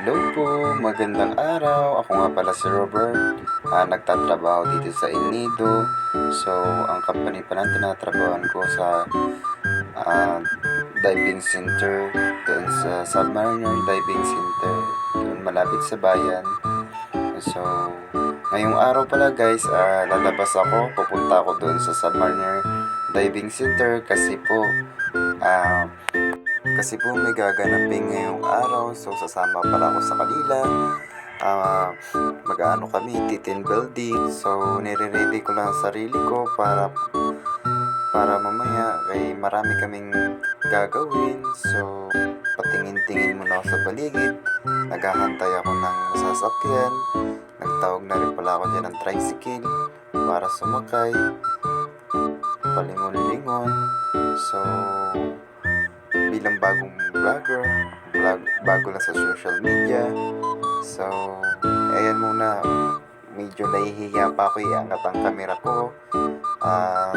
Hello po, magandang araw. Ako nga pala si Robert. Ah, nagtatrabaho dito sa El Nido. So, ang company pa lang tinatrabahoan ko sa ah, diving center doon sa Submariner Diving Center doon malapit sa bayan. So, ngayong araw pala guys, ah, lalabas ako. Pupunta ako doon sa Submariner Diving Center kasi po ah, kasi po may gaganapin ngayong araw, so sasama pala ako sa kanila. Ah, mag-ano kami, titin building. So, nire-ready ko lang ang sarili ko para para mamaya kay marami kaming gagawin. So, patingin-tingin muna ako sa paligid. Naghahantay ako ng sasakyan. Nagtawag na rin pala ako dyan ng tricycle para sumakay. Palingon-lingon. So, bilang bagong vlogger, vlog, bago lang sa social media. So, ayan muna, medyo nahihiya pa ako iangat ang camera ko. Ah,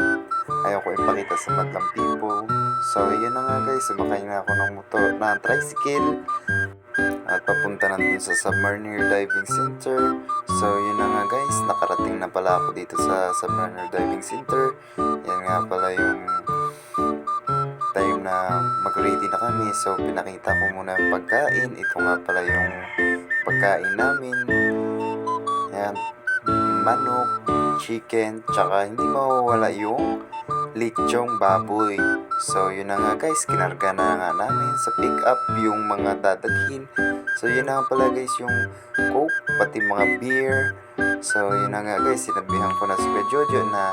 ayaw ko ipakita sa madlang people. So, yun na nga guys, sumakay na ako ng motor, na tricycle. At papunta na dun sa Submariner Diving Center. So, yun na nga guys, nakarating na pala ako dito sa Submariner Diving Center. Yan nga pala yung mag-ready na kami. So, pinakita ko muna yung pagkain. Ito nga pala yung pagkain namin. Yan. Manok, chicken, tsaka hindi mawawala yung lechong baboy. So, yun na nga guys, kinarga na nga namin sa pick up yung mga dadalhin. So, yun na nga pala guys, yung coke, pati mga beer. So, yun na nga guys, sinabihan ko na si Jojo na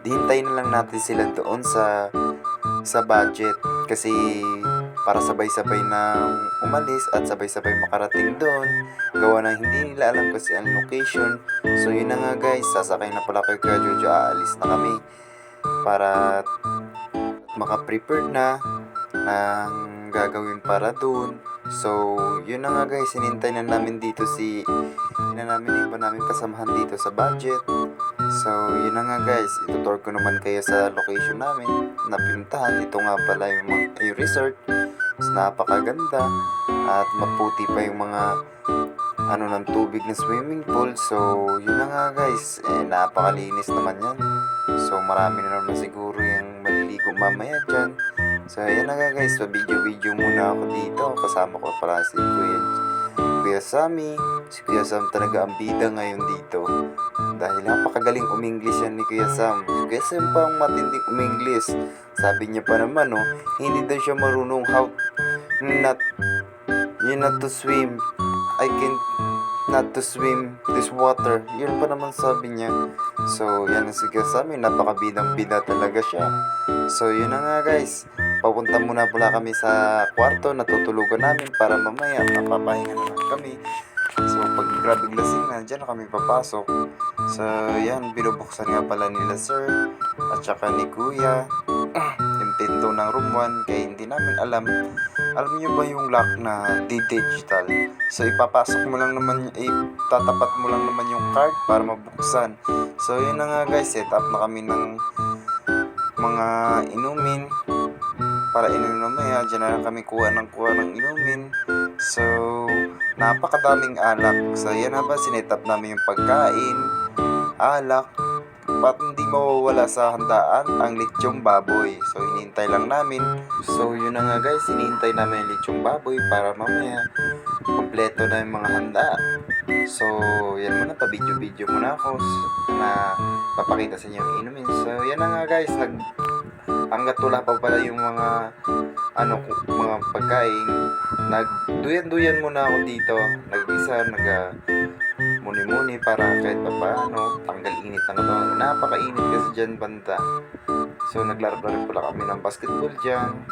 hintayin na lang natin sila doon sa sa budget kasi para sabay-sabay na umalis at sabay-sabay makarating doon gawa na hindi nila alam kasi ang location. So yun na nga guys sasakay na pala kay Kuya Jojo. Aalis na kami para maka-prepare na ng gagawin para doon. So yun na nga guys hinintay na namin dito si na namin iba namin kasamahan dito sa budget So, yun na nga guys, itutur ko naman kayo sa location namin na pinuntahan. Ito nga pala yung, mga, yung resort. Mas napakaganda at maputi pa yung mga ano ng tubig na swimming pool. So, yun na nga guys, eh, napakalinis naman yan. So, marami na naman siguro yung maliligo mamaya dyan. So, ayan na nga guys, so video-video muna ako dito. Kasama ko pala si Kuya, Kuya Sammy. Si Kuya Sam talaga ang bida ngayon dito. Dahil napakagaling uminglis yan ni Kuya Sam. Si Kuya Sam pa ang matinding uminglis. Sabi niya pa naman, oh, hindi daw siya marunong how not, you not to swim. I can not to swim this water. Yun pa naman sabi niya. So, yan ang si Kuya Sam. eh, Napakabidang bida talaga siya. So, yun na nga guys. Papunta muna pala kami sa kwarto. Natutulugan namin para mamaya mapapahinga naman kami. So, pag grabing lasing na, dyan na kami papasok. So, yan, binubuksan nga pala nila sir at saka ni kuya yung pinto ng room 1 kaya hindi namin alam. Alam niyo ba yung lock na di-digital? So, ipapasok mo lang naman, itatapat mo lang naman yung card para mabuksan. So, yun na nga guys, set up na kami ng mga inumin para mamaya. Diyan na lang kami kuha ng kuha ng inumin. So, napakadaming alak. So, yan na ba, sinetap namin yung pagkain, alak, pat hindi mawawala sa handaan ang lechong baboy. So, hinihintay lang namin. So, yun na nga guys, hinihintay namin yung lechong baboy para mamaya kompleto na yung mga handa. So, yan muna, pa-video-video muna ako na papakita sa inyo yung inumin. So, yan na nga guys, nag hanggat wala pa pala yung mga ano mga pagkain nag duyan-duyan muna ako dito. Nag-isa nag ah, muni-muni para kahit pa paano tanggal init na to napakainit kasi dyan banda. So naglaro-laro pala kami ng basketball dyan